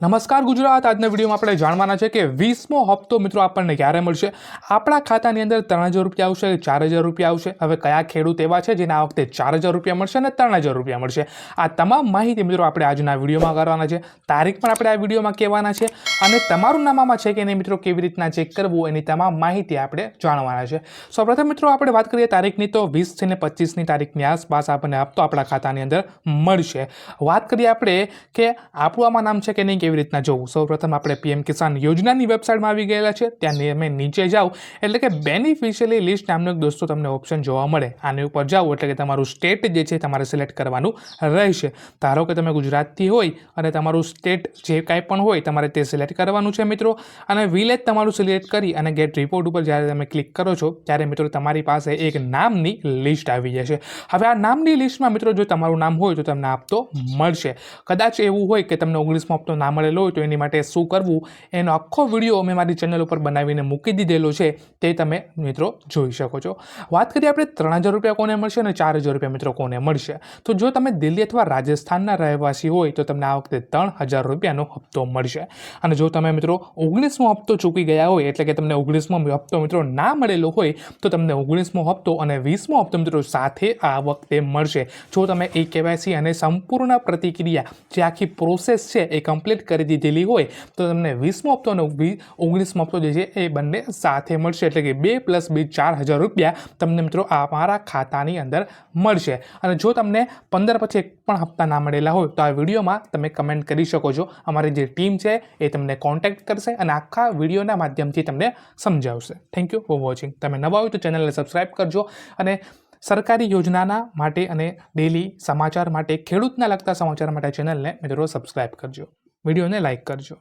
નમસ્કાર ગુજરાત. આજના વિડીયોમાં આપણે જાણવાના છે કે વીસમો હપ્તો મિત્રો આપણને ક્યારે મળશે? આપણા ખાતાની અંદર ત્રણ હજાર રૂપિયા આવશે ચાર હજાર રૂપિયા આવશે. હવે કયા ખેડૂત એવા છે જેને આ વખતે ચાર હજાર રૂપિયા મળશે અને ત્રણ હજાર રૂપિયા મળશે? આ તમામ માહિતી મિત્રો આપણે આજના વિડીયોમાં કરવાના છે. તારીખ પણ આપણે આ વિડીયોમાં કહેવાના છે. અને તમારું નામામાં છે કે નહીં મિત્રો, કેવી રીતના ચેક કરવું એની તમામ માહિતી આપણે જાણવાના છે. સૌપ્રથમ મિત્રો આપણે વાત કરીએ તારીખની તો વીસથી ને પચીસની તારીખની આસપાસ આપણને હપ્તો આપણા ખાતાની અંદર મળશે. વાત કરીએ આપણે કે આપણું આમાં નામ છે કે નહીં કેવી રીતના જોવું? સૌપ્રથમ આપણે પીએમ કિસાન યોજનાની વેબસાઇટમાં આવી ગયેલા છે. ત્યાં તમે નીચે જાઓ. એટલે કે બેનિફિશિયલી લિસ્ટ નામનો એક દોસ્તો તમને ઓપ્શન જોવા મળે. આની ઉપર જાઓ, એટલે કે તમારું સ્ટેટ જે છે તમારે સિલેક્ટ કરવાનું રહેશે. ધારો કે તમે ગુજરાતથી હોય અને તમારું સ્ટેટ જે કાંઈ પણ હોય તમારે તે સિલેક્ટ કરવાનું છે મિત્રો. અને વિલેજ તમારું સિલેક્ટ કરી અને ગેટ રિપોર્ટ ઉપર જ્યારે તમે ક્લિક કરો છો, ત્યારે મિત્રો તમારી પાસે એક નામની લિસ્ટ આવી જશે. હવે આ નામની લિસ્ટમાં મિત્રો જો તમારું નામ હોય તો તમને આપતો મળશે. કદાચ એવું હોય કે તમને ઓગણીસમો આપતો ના મળેલો હોય તો એની માટે શું કરવું? એનો આખો વીડિયો મેં મારી ચેનલ ઉપર બનાવીને મૂકી દીધેલો છે, તે તમે મિત્રો જોઈ શકો છો. વાત કરીએ આપણે ત્રણ હજાર રૂપિયા કોને મળશે અને ચાર હજાર રૂપિયા મિત્રો કોને મળશે? તો જો તમે દિલ્હી અથવા રાજસ્થાનના રહેવાસી હોય તો તમને આ વખતે ત્રણ હજાર રૂપિયાનો હપ્તો મળશે. અને જો તમે મિત્રો ઓગણીસમો હપ્તો ચૂકી ગયા હોય, એટલે કે તમને ઓગણીસમો હપ્તો મિત્રો ના મળેલો હોય, તો તમને ઓગણીસમો હપ્તો અને વીસમો હપ્તો મિત્રો સાથે આ વખતે મળશે. જો તમે એ કેવાયસી અને સંપૂર્ણ પ્રતિક્રિયા જે આખી પ્રોસેસ છે એ કમ્પ્લીટ કરી દીધેલી હોય, તો તમને વીસમો હપ્તો અને ઓગણીસમો હપ્તો જે છે, એ બંને સાથે મળશે. એટલે કે બે પ્લસ બે ચાર હજાર રૂપિયા તમને મિત્રો આ મારા ખાતાની અંદર મળશે. અને જો તમને પંદર પછી એક પણ હપ્તા ના મળેલા હોય, તો આ વિડીયોમાં તમે કમેન્ટ કરી શકો છો. અમારી જે ટીમ છે, એ તમને કોન્ટેક્ટ કરશે અને આખા વિડીયોના માધ્યમથી તમને સમજાવશે. થેન્ક યુ ફોર વોચિંગ તમે નવા હોય તો ચેનલને સબસ્ક્રાઈબ કરજો અને સરકારી યોજનાના માટે અને ડેલી સમાચાર માટે, ખેડૂતના લગતા સમાચાર માટે ચેનલને મિત્રો સબસ્ક્રાઈબ કરજો. વિડીયોને લાઇક કરજો.